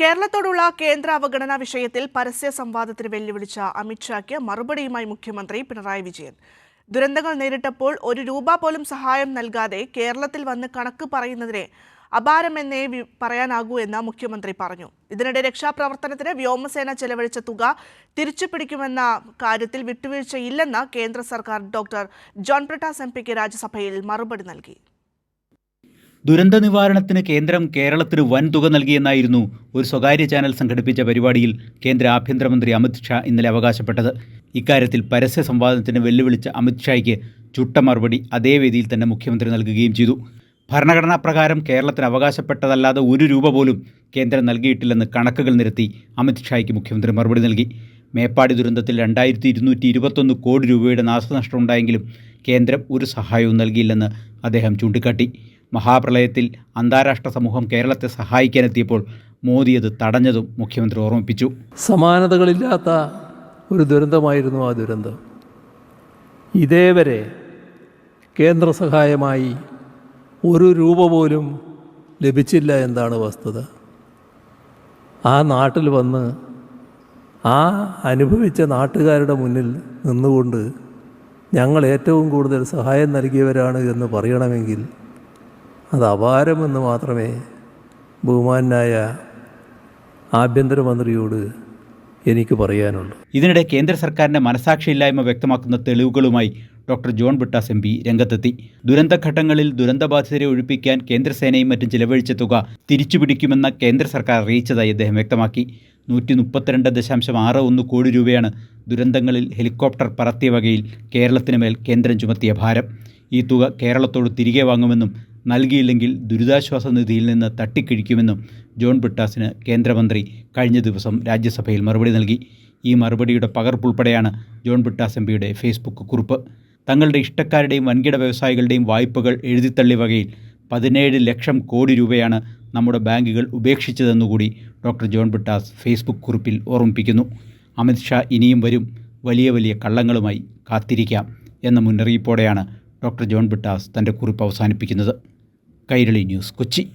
കേരളത്തോടുള്ള കേന്ദ്ര അവഗണന വിഷയത്തിൽ പരസ്യ സംവാദത്തിന് വെല്ലുവിളിച്ച അമിത്ഷാക്ക് മറുപടിയുമായി മുഖ്യമന്ത്രി പിണറായി വിജയൻ. ദുരന്തങ്ങൾ നേരിട്ടപ്പോൾ ഒരു രൂപ പോലും സഹായം നൽകാതെ കേരളത്തിൽ വന്ന് കണക്ക് പറയുന്നതിനെ അപാരമെന്നേ പറയാനാകൂ എന്ന് മുഖ്യമന്ത്രി പറഞ്ഞു. ഇതിനിടെ രക്ഷാപ്രവർത്തനത്തിന് വ്യോമസേന ചെലവഴിച്ച തുക തിരിച്ചു പിടിക്കുമെന്ന കാര്യത്തിൽ വിട്ടുവീഴ്ച വിട്ടുവീഴ്ചയില്ലെന്ന് കേന്ദ്ര സർക്കാർ ഡോക്ടർ ജോൺ പ്രട്ടാസ് എം പിക്ക് രാജ്യസഭയിൽ മറുപടി നൽകി. ദുരന്ത നിവാരണത്തിന് കേന്ദ്രം കേരളത്തിന് വൻ തുക നൽകിയെന്നായിരുന്നു ഒരു സ്വകാര്യ ചാനൽ സംഘടിപ്പിച്ച പരിപാടിയിൽ കേന്ദ്ര ആഭ്യന്തരമന്ത്രി അമിത് ഷാ ഇന്നലെ അവകാശപ്പെട്ടത്. ഇക്കാര്യത്തിൽ പരസ്യ സംവാദത്തിന് വെല്ലുവിളിച്ച അമിത് ഷായ്ക്ക് ചുട്ട മറുപടി അതേ വേദിയിൽ തന്നെ മുഖ്യമന്ത്രി നൽകുകയും ചെയ്തു. ഭരണഘടനാ പ്രകാരം കേരളത്തിന് അവകാശപ്പെട്ടതല്ലാതെ ഒരു രൂപ പോലും കേന്ദ്രം നൽകിയിട്ടില്ലെന്ന് കണക്കുകൾ നിരത്തി അമിത് ഷായ്ക്ക് മുഖ്യമന്ത്രി മറുപടി നൽകി. മേപ്പാടി ദുരന്തത്തിൽ രണ്ടായിരത്തി ഇരുന്നൂറ്റി ഇരുപത്തൊന്ന് കോടി രൂപയുടെ നാശനഷ്ടമുണ്ടായെങ്കിലും കേന്ദ്രം ഒരു സഹായവും നൽകിയില്ലെന്ന് അദ്ദേഹം ചൂണ്ടിക്കാട്ടി. മഹാപ്രളയത്തിൽ അന്താരാഷ്ട്ര സമൂഹം കേരളത്തെ സഹായിക്കാനെത്തിയപ്പോൾ മോദി അത് തടഞ്ഞതും മുഖ്യമന്ത്രി ഓർമ്മിപ്പിച്ചു. സമാനതകളില്ലാത്ത ഒരു ദുരന്തമായിരുന്നു ആ ദുരന്തം. ഇതേവരെ കേന്ദ്ര സഹായമായി ഒരു രൂപ പോലും ലഭിച്ചില്ല എന്നാണ് വസ്തുത. ആ നാട്ടിൽ വന്ന് ആ അനുഭവിച്ച നാട്ടുകാരുടെ മുന്നിൽ നിന്നുകൊണ്ട് ഞങ്ങൾ ഏറ്റവും കൂടുതൽ സഹായം നൽകിയവരാണ് എന്ന് പറയണമെങ്കിൽ അത് അപാരമെന്ന് മാത്രമേ ബഹുമാനായ ആഭ്യന്തരമന്ത്രിയോട് എനിക്ക് പറയാനുള്ളൂ. ഇതിനിടെ കേന്ദ്ര സർക്കാരിന്റെ മനസാക്ഷിയില്ലായ്മ വ്യക്തമാക്കുന്ന തെളിവുകളുമായി doctor John Brittas M P രംഗത്തെത്തി. ദുരന്തഘട്ടങ്ങളിൽ ദുരന്തബാധിതരെ ഒഴിപ്പിക്കാൻ കേന്ദ്രസേനയും മറ്റും ചിലവഴിച്ച തുക തിരിച്ചുപിടിക്കുമെന്ന കേന്ദ്ര സർക്കാർ അറിയിച്ചതായി അദ്ദേഹം വ്യക്തമാക്കി. നൂറ്റി മുപ്പത്തിരണ്ട് ദശാംശം ആറ് ഒന്ന് കോടി രൂപയാണ് ദുരന്തങ്ങളിൽ ഹെലികോപ്റ്റർ പറത്തിയ വകയിൽ കേരളത്തിന് മേൽ കേന്ദ്രം ചുമത്തിയ ഭാരം. ഈ തുക കേരളത്തോട് തിരികെ വാങ്ങുമെന്നും നൽകിയില്ലെങ്കിൽ ദുരിതാശ്വാസ നിധിയിൽ നിന്ന് തട്ടിക്കിഴിക്കുമെന്നും ജോൺ ബ്രിട്ടാസിന് കേന്ദ്രമന്ത്രി കഴിഞ്ഞ ദിവസം രാജ്യസഭയിൽ മറുപടി നൽകി. ഈ മറുപടിയുടെ പകർപ്പുൾപ്പെടെയാണ് ജോൺ ബ്രിട്ടാസ് എം പിയുടെ ഫേസ്ബുക്ക് കുറിപ്പ്. തങ്ങളുടെ ഇഷ്ടക്കാരുടെയും വൻകിട വ്യവസായികളുടെയും വായ്പകൾ എഴുതിത്തള്ളി വകയിൽ പതിനേഴ് ലക്ഷം കോടി രൂപയാണ് നമ്മുടെ ബാങ്കുകൾ ഉപേക്ഷിച്ചതെന്നുകൂടി ഡോക്ടർ ജോൺ ബ്രിട്ടാസ് ഫേസ്ബുക്ക് കുറിപ്പിൽ ഓർമ്മിപ്പിക്കുന്നു. അമിത്ഷാ ഇനിയും വരും. വലിയ വലിയ കള്ളങ്ങളുമായി കാത്തിരിക്കാം എന്ന മുന്നറിയിപ്പോടെയാണ് ഡോക്ടർ ജോൺ ബിട്ടാസ് തന്റെ കുറിപ്പ് അവസാനിപ്പിക്കുന്നത് കൈരളി ന്യൂസ് കൊച്ചി.